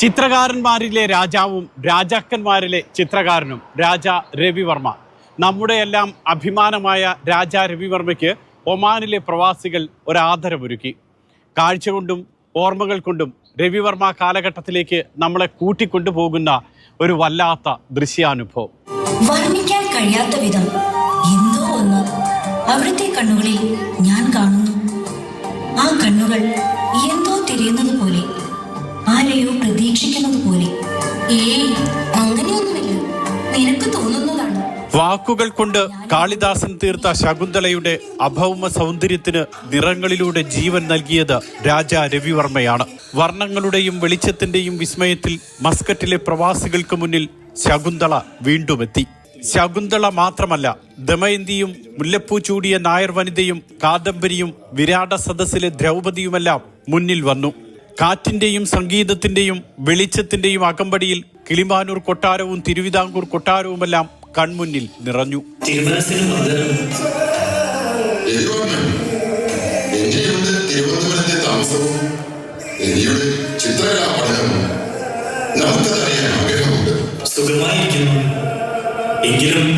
ചിത്രകാരന്മാരിലെ രാജാവും രാജാക്കന്മാരിലെ ചിത്രകാരനും രാജ രവിവർമ്മ. നമ്മുടെ എല്ലാം അഭിമാനമായ രാജ രവിവർമ്മയ്ക്ക് ഒമാനിലെ പ്രവാസികൾ ഒരാദരമൊരുക്കി. കാഴ്ച കൊണ്ടും ഓർമ്മകൾ കൊണ്ടും രവിവർമ്മ കാലഘട്ടത്തിലേക്ക് നമ്മളെ കൂട്ടിക്കൊണ്ടുപോകുന്ന ഒരു വല്ലാത്ത ദൃശ്യാനുഭവം. വർണിക്കാൻ കഴിയാത്ത വിധം എന്തോ ഒന്ന് അവിടുത്തെ കണ്ണുകളിൽ ഞാൻ കാണുന്നു. ആ കണ്ണുകൾ എന്തോ തിരിയുന്നത് പോലെ ആരെയോ പ്രതീക്ഷിക്കുന്നത് പോലെ. അങ്ങനെയൊന്നുമില്ല. നിനക്ക് തോന്നുന്നതാണ്. വാക്കുകൾ കൊണ്ട് കാളിദാസൻ തീർത്ത ശകുന്തളയുടെ അഭൗമ സൗന്ദര്യത്തിന് നിറങ്ങളിലൂടെ ജീവൻ നൽകിയത് രാജ രവിവർമ്മയാണ്. വർണങ്ങളുടെയും വെളിച്ചത്തിന്റെയും വിസ്മയത്തിൽ മസ്കറ്റിലെ പ്രവാസികൾക്ക് മുന്നിൽ ശകുന്തള വീണ്ടുമെത്തി. ശകുന്തള മാത്രമല്ല ദമയന്തിയും മുല്ലപ്പൂ ചൂടിയ നായർ വനിതയും കാദംബരിയും വിരാട സദസ്സിലെ ദ്രൗപദിയുമെല്ലാം മുന്നിൽ വന്നു. കാറ്റിന്റെയും സംഗീതത്തിന്റെയും വെളിച്ചത്തിന്റെയും അകമ്പടിയിൽ കിളിമാനൂർ കൊട്ടാരവും തിരുവിതാംകൂർ കൊട്ടാരവുമെല്ലാം കൺമുന്നിൽ നിറഞ്ഞു. സുഖമായിരിക്കുന്നു. എങ്കിലും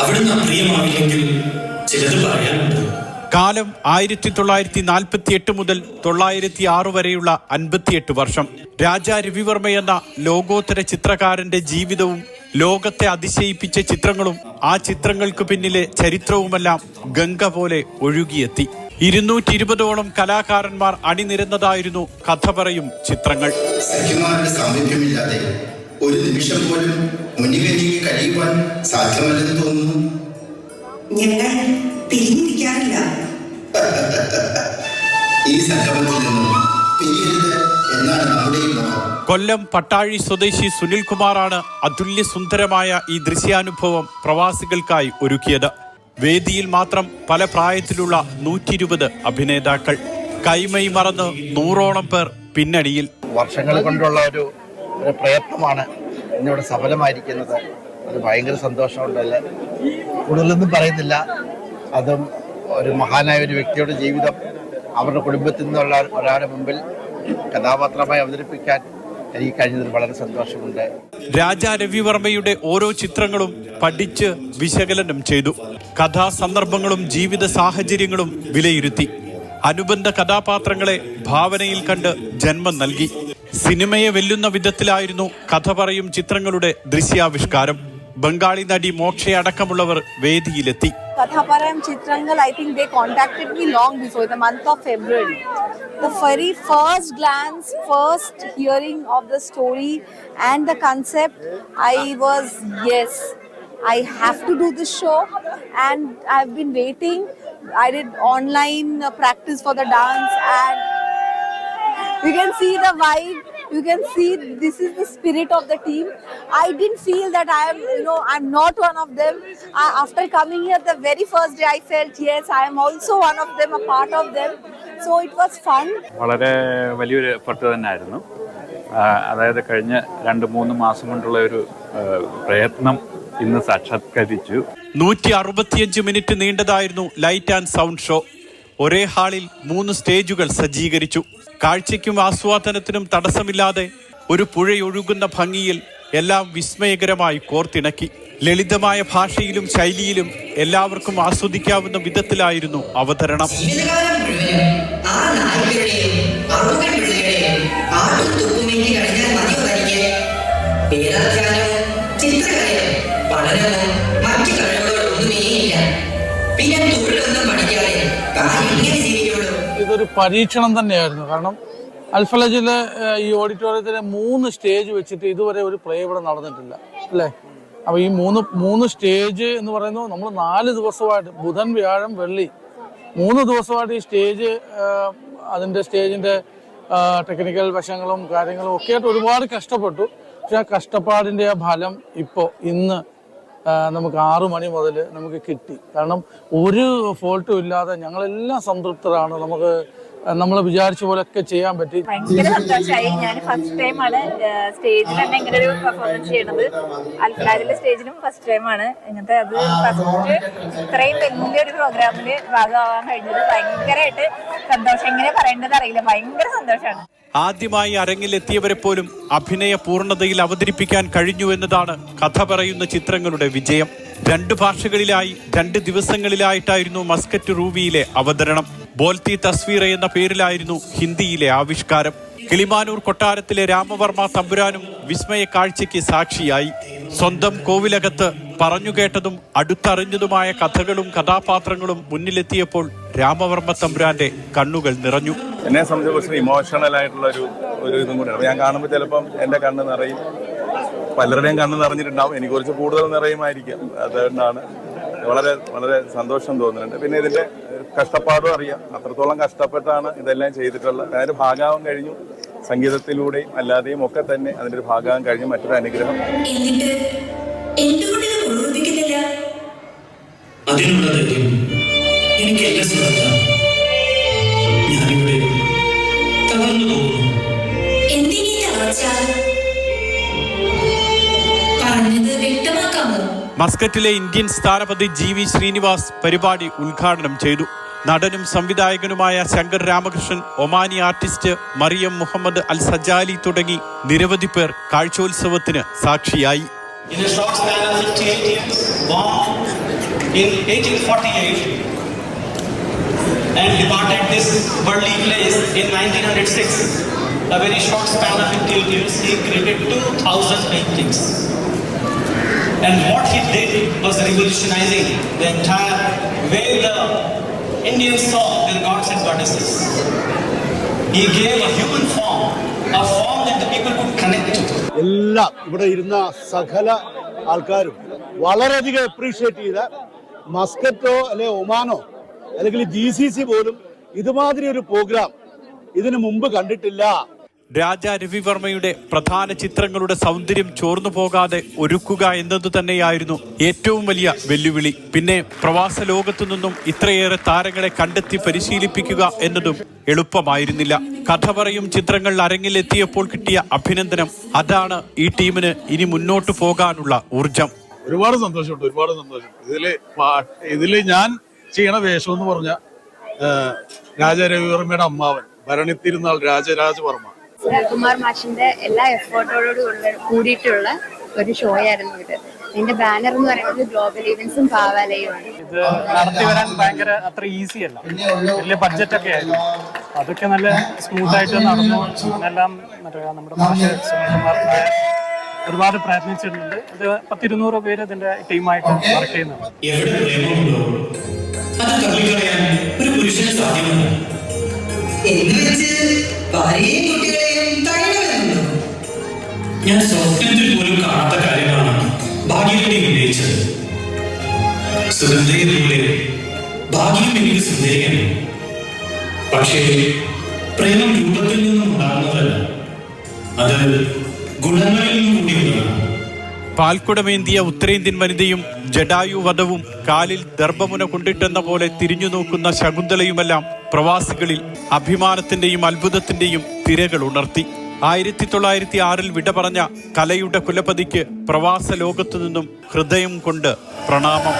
അവിടുന്ന് അപ്രിയമാവില്ലെങ്കിൽ ചിലത് പറയാനുണ്ട്. കാലം ആയിരത്തി തൊള്ളായിരത്തി നാൽപ്പത്തി എട്ട് മുതൽ തൊള്ളായിരത്തി ആറ് വരെയുള്ള അൻപത്തിയെട്ട് വർഷം. രാജ രവിവർമ്മ എന്ന ലോകോത്തര ചിത്രകാരന്റെ ജീവിതവും ലോകത്തെ അതിശയിപ്പിച്ച ചിത്രങ്ങളും ആ ചിത്രങ്ങൾക്ക് പിന്നിലെ ചരിത്രവുമെല്ലാം ഗംഗ പോലെ ഒഴുകിയെത്തി. ഇരുന്നൂറ്റി ഇരുപതോളം കലാകാരന്മാർ അണിനിരന്നതായിരുന്നു കഥ പറയും ചിത്രങ്ങൾ. സാമീപ്യമില്ലാതെ ഒരു നിമിഷം പോലും മുന്നിലേക്ക് കഴിയുവാൻ സാധ്യമല്ലെന്ന് തോന്നുന്നു. ഞങ്ങൾ പിരിഞ്ഞിരിക്കാറില്ല ഈ സംഗമത്തിൽ നിന്നും പിരിയരുത് എന്നാണ് നമ്മുടെ കൊല്ലം പട്ടാഴി സ്വദേശി സുനിൽകുമാറാണ് അതുല്യ സുന്ദരമായ ഈ ദൃശ്യാനുഭവം പ്രവാസികൾക്കായി ഒരുക്കിയത്. വേദിയിൽ മാത്രം പല പ്രായത്തിലുള്ള നൂറ്റി ഇരുപത് അഭിനേതാക്കൾ. കൈമൈ മറന്ന് നൂറോളം പേർ പിന്നണിയിൽ. വർഷങ്ങൾ കൊണ്ടുള്ള ഒരു ഒരു പ്രയത്നമാണ് ഇന്നിവിടെ സഫലമായിരിക്കുന്നത്. അത് ഭയങ്കര സന്തോഷമുണ്ടല്ലേ? കൂടുതലൊന്നും പറയുന്നില്ല. അതും ഒരു മഹാനായ ഒരു വ്യക്തിയുടെ ജീവിതം അവരുടെ കുടുംബത്തിൽ നിന്നുള്ള ഒരാളുടെ മുമ്പിൽ കഥാപാത്രമായി അവതരിപ്പിക്കാൻ എനിക്ക് കഴിഞ്ഞതിൽ വളരെ സന്തോഷമുണ്ട്. രാജ രവിവർമ്മയുടെ ഓരോ ചിത്രങ്ങളും പഠിച്ച് വിശകലനം ചെയ്തു. കഥാസന്ദർഭങ്ങളും ജീവിത സാഹചര്യങ്ങളും വിലയിരുത്തി. അനുബന്ധ കഥാപാത്രങ്ങളെ ഭാവനയിൽ കണ്ട് ജന്മം നൽകി. സിനിമയെ വെല്ലുന്ന വിധത്തിലായിരുന്നു കഥ പറയും ചിത്രങ്ങളുടെ ദൃശ്യാവിഷ്കാരം. ബംഗാളി നടി മോക്ഷയടക്കമുള്ളവർ വേദിയിലെത്തി. Kathaparam Chitrangal, I think they contacted me long before, the month of February. The very first glance, first hearing of the story and the concept, I was, yes, I have to do this show. And I've been waiting. I did online practice for the dance and you can see the vibe you can see this is the spirit of the team i didn't feel that i am you know i'm not one of them I, after coming here the very first day i felt yes i am also one of them a part of them so it was fun വളരെ വലിയൊരു effort തന്നെയായിരുന്നു അതായത് കഴിഞ്ഞ രണ്ട് മൂന്ന് മാസം കൊണ്ടുള്ള ഒരു പ്രയത്നം ഇന്ന് സാക്ഷാത്കരിച്ചു നൂറ്റി അറുപത്തിയഞ്ച് മിനിറ്റ് നീണ്ടതായിരുന്നു ലൈറ്റ് ആൻഡ് സൗണ്ട് ഷോ ഒരേ ഹാളിൽ മൂന്ന് സ്റ്റേജുകൾ സജ്ജീകരിച്ചു കാഴ്ചയ്ക്കും ആസ്വാദനത്തിനും തടസ്സമില്ലാതെ ഒരു പുഴയൊഴുകുന്ന ഭംഗിയിൽ എല്ലാം വിസ്മയകരമായി കോർത്തിണക്കി. ലളിതമായ ഭാഷയിലും ശൈലിയിലും എല്ലാവർക്കും ആസ്വദിക്കാവുന്ന വിധത്തിലായിരുന്നു അവതരണം. പിന്നെ തൊഴിലൊന്നും പഠിക്കാതെ ജീവിക്കുള്ളൂ ഇതൊരു പരീക്ഷണം തന്നെയായിരുന്നു. കാരണം അൽഫലജിലെ ഈ ഓഡിറ്റോറിയത്തിലെ മൂന്ന് സ്റ്റേജ് വെച്ചിട്ട് ഇതുവരെ ഒരു പ്ലേ ഇവിടെ നടന്നിട്ടില്ല. അല്ലേ? അപ്പോൾ ഈ മൂന്ന് മൂന്ന് സ്റ്റേജ് എന്ന് പറയുന്നത് നമ്മൾ നാല് ദിവസമായിട്ട് ബുധൻ വ്യാഴം വെള്ളി. മൂന്ന് ദിവസമായിട്ട് ഈ സ്റ്റേജ് അതിന്റെ സ്റ്റേജിന്റെ ടെക്നിക്കൽ വശങ്ങളും കാര്യങ്ങളും ഒക്കെ ആയിട്ട് ഒരുപാട് കഷ്ടപ്പെട്ടു. പക്ഷെ ആ കഷ്ടപ്പാടിന്റെ ആ ഫലം ഇപ്പോൾ ഇന്ന് നമുക്ക് ആറു മണി മുതൽ നമുക്ക് കിട്ടി. കാരണം ഒരു ഫോൾട്ടും ഇല്ലാതെ ഞങ്ങളെല്ലാം സംതൃപ്തരാണ്. നമുക്ക് നമ്മൾ വിചാരിച്ച പോലൊക്കെ ചെയ്യാൻ പറ്റി. ഭയങ്കര സന്തോഷമായി ഞാൻ ഫസ്റ്റ് ടൈമാണ് സ്റ്റേജിൽ തന്നെ ഇങ്ങനെ ഒരു പെർഫോമൻസ് ചെയ്യണത് സ്റ്റേജിലും ഫസ്റ്റ് ഇങ്ങനത്തെ അത് ഫസ്റ്റ് ഇത്രയും വലിയൊരു പ്രോഗ്രാമിൽ ഭാഗമാവാൻ കഴിഞ്ഞത് ഭയങ്കരമായിട്ട് സന്തോഷം. എങ്ങനെ പറയേണ്ടത് അറിയില്ല. ഭയങ്കര സന്തോഷമാണ് ആദ്യമായി അരങ്ങിലെത്തിയവരെ പോലും അഭിനയ പൂർണതയിൽ അവതരിപ്പിക്കാൻ കഴിഞ്ഞു എന്നതാണ് കഥ പറയുന്ന ചിത്രങ്ങളുടെ വിജയം. രണ്ട് ഭാഷകളിലായി രണ്ട് ദിവസങ്ങളിലായിട്ടായിരുന്നു മസ്കറ്റ് റൂവിയിലെ അവതരണം. ബോൽത്തി തസ്വീറ എന്ന പേരിലായിരുന്നു ഹിന്ദിയിലെ ആവിഷ്കാരം. കിളിമാനൂർ കൊട്ടാരത്തിലെ രാമവർമ്മ തമ്പുരാനും വിസ്മയ കാഴ്ചയ്ക്ക് സാക്ഷിയായി. സ്വന്തം കോവിലകത്ത് പറഞ്ഞുകേട്ടതും അടുത്തറിഞ്ഞതുമായ കഥകളും കഥാപാത്രങ്ങളും മുന്നിലെത്തിയപ്പോൾ രാമവർമ്മ തമ്പുരാന്റെ കണ്ണുകൾ നിറഞ്ഞു. എന്നെ സംബന്ധിച്ച് ഇമോഷണൽ ആയിട്ടുള്ള ഒരു ഒരു ഇതും കൂടെ ഞാൻ കാണുമ്പോൾ ചിലപ്പം എന്റെ കണ്ണ് നിറയും. പലരുടെയും കണ്ണ് നിറഞ്ഞിട്ടുണ്ടാവും. എനിക്ക് കുറച്ച് കൂടുതൽ നിറയുമായിരിക്കും. അതുകൊണ്ടാണ് വളരെ വളരെ സന്തോഷം തോന്നുന്നുണ്ട്. പിന്നെ ഇതിന്റെ കഷ്ടപ്പാടും അറിയാം. അത്രത്തോളം കഷ്ടപ്പെട്ടാണ് ഇതെല്ലാം ചെയ്തിട്ടുള്ളത്. അതിന്റെ ഭാഗമാവാൻ കഴിഞ്ഞു. സംഗീതത്തിലൂടെയും അല്ലാതെയും ഒക്കെ തന്നെ അതിന്റെ ഒരു ഭാഗമാകാൻ കഴിഞ്ഞു മറ്റൊരു അനുഗ്രഹം. അതിനുള്ള ധൈര്യം എനിക്ക് എന്നെ സുഹൃത്ത ഞാനിവിടെ തകർന്നു പോകുന്നു. എന്തിനീ തളർച്ച? പറഞ്ഞത് വ്യക്തമാക്കാമോ? മസ്കറ്റിലെ ഇന്ത്യൻ സ്ഥാനപതി ജി വി ശ്രീനിവാസ് പരിപാടി ഉദ്ഘാടനം ചെയ്തു. നടനും സംവിധായകനുമായ Shankar Ramakrishnan Omani artist Maryam Mohammed Al Sajali തുടങ്ങി നിരവധി പേർ കാഴ്ചോത്സവത്തിന് സാക്ഷിയായി. And what he did was revolutionizing the entire way the Indians saw their gods and goddesses. He gave a human form, a form that the people could connect to. എല്ലാം ഇവിടെ ഇരുന്ന സകല ആൾക്കാരും വളരെയധികം അപ്രീഷിയേറ്റ് ചെയ്ത മസ്കറ്റോ അല്ലെ ഒമാനോ അല്ലെങ്കിൽ ജി സി സി പോലും ഇതുമാതിരി ഒരു പ്രോഗ്രാം ഇതിനു മുമ്പ് കണ്ടിട്ടില്ല രാജാ രവിവർമ്മയുടെ പ്രധാന ചിത്രങ്ങളുടെ സൗന്ദര്യം ചോർന്നു പോകാതെ ഒരുക്കുക എന്നതു തന്നെയായിരുന്നു ഏറ്റവും വലിയ വെല്ലുവിളി. പിന്നെ പ്രവാസ ലോകത്തു നിന്നും ഇത്രയേറെ താരങ്ങളെ കണ്ടെത്തി പരിശീലിപ്പിക്കുക എന്നതും എളുപ്പമായിരുന്നില്ല. കഥ പറയും ചിത്രങ്ങൾ അരങ്ങിലെത്തിയപ്പോൾ കിട്ടിയ അഭിനന്ദനം. അതാണ് ഈ ടീമിന് ഇനി മുന്നോട്ട് പോകാനുള്ള ഊർജം. ഒരുപാട് സന്തോഷമുണ്ട് ഒരുപാട് സന്തോഷം. ഇതിൽ ഇതിൽ ഞാൻ ചെയ്യണ വേഷം എന്ന് പറഞ്ഞ രാജ രവിവർമ്മയുടെ അമ്മാവൻ ഭരണിത്തിരുന്നാൾ രാജരാജവർമ്മ. കുമാർ മാഷിന്റെ എല്ലാ എഫേർട്ടോടും കൂടിയിട്ടുള്ള ഒരു ഷോ ആയിരുന്നു ഇത്. ഇതിന്റെ ബാനർ എന്ന് പറയുന്നത് ഗ്ലോബൽ ഈവൻസും പാവാലയുമാണ് ഇത് നടത്തി വരാൻ ഭയങ്കര അത്ര ഈസി അല്ല. വലിയ ബഡ്ജറ്റ് ഒക്കെ ആയിരുന്നു. അതൊക്കെ നല്ല സ്മൂത്ത് ആയിട്ട് നടന്നു. എല്ലാം മറ്റേ നമ്മുടെ മാഷ് സുനിൽകുമാർ ഒരുപാട് പ്രയത്നിച്ചിട്ടുണ്ട്. ഇത് പത്തിരുന്നൂറ് പേര് ഇതിന്റെ ടീമായിട്ട് വർക്ക് ചെയ്യുന്നുണ്ട്. അത് തള്ളിക്കളയാൻ ഒരു പുരുഷന് സാധ്യമല്ല. എന്ന് വെച്ച് ഭാര്യയും ഞാൻ സ്വപ്നത്തിൽ പോലും കാണാത്ത കാര്യമാണ് ഭാഗ്യത്തെ ഉന്നയിച്ചത്. സുഗന്ധയെ പോലെ ഭാഗ്യം എനിക്ക് സുന്ദരിയാണ് പക്ഷേ പ്രേമം രൂപത്തിൽ നിന്നും ഉണ്ടാകുന്നതല്ല. അത് ഗുണങ്ങളിൽ നിന്നും കൂടിയുള്ളതാണ്. പാൽക്കുടമേന്തിയ ഉത്തരേന്ത്യൻ വനിതയും ജഡായു വധവും കാലിൽ ദർഭമുന കൊണ്ടിട്ടെന്ന പോലെ തിരിഞ്ഞു നോക്കുന്ന ശകുന്തളയുമെല്ലാം പ്രവാസികളിൽ അഭിമാനത്തിന്റെയും അത്ഭുതത്തിന്റെയും തിരകൾ ഉണർത്തി. ആയിരത്തി തൊള്ളായിരത്തി ആറിൽ വിട പറഞ്ഞ കലയുടെ കുലപതിക്ക് പ്രവാസ ലോകത്തു നിന്നും ഹൃദയം കൊണ്ട് പ്രണാമം.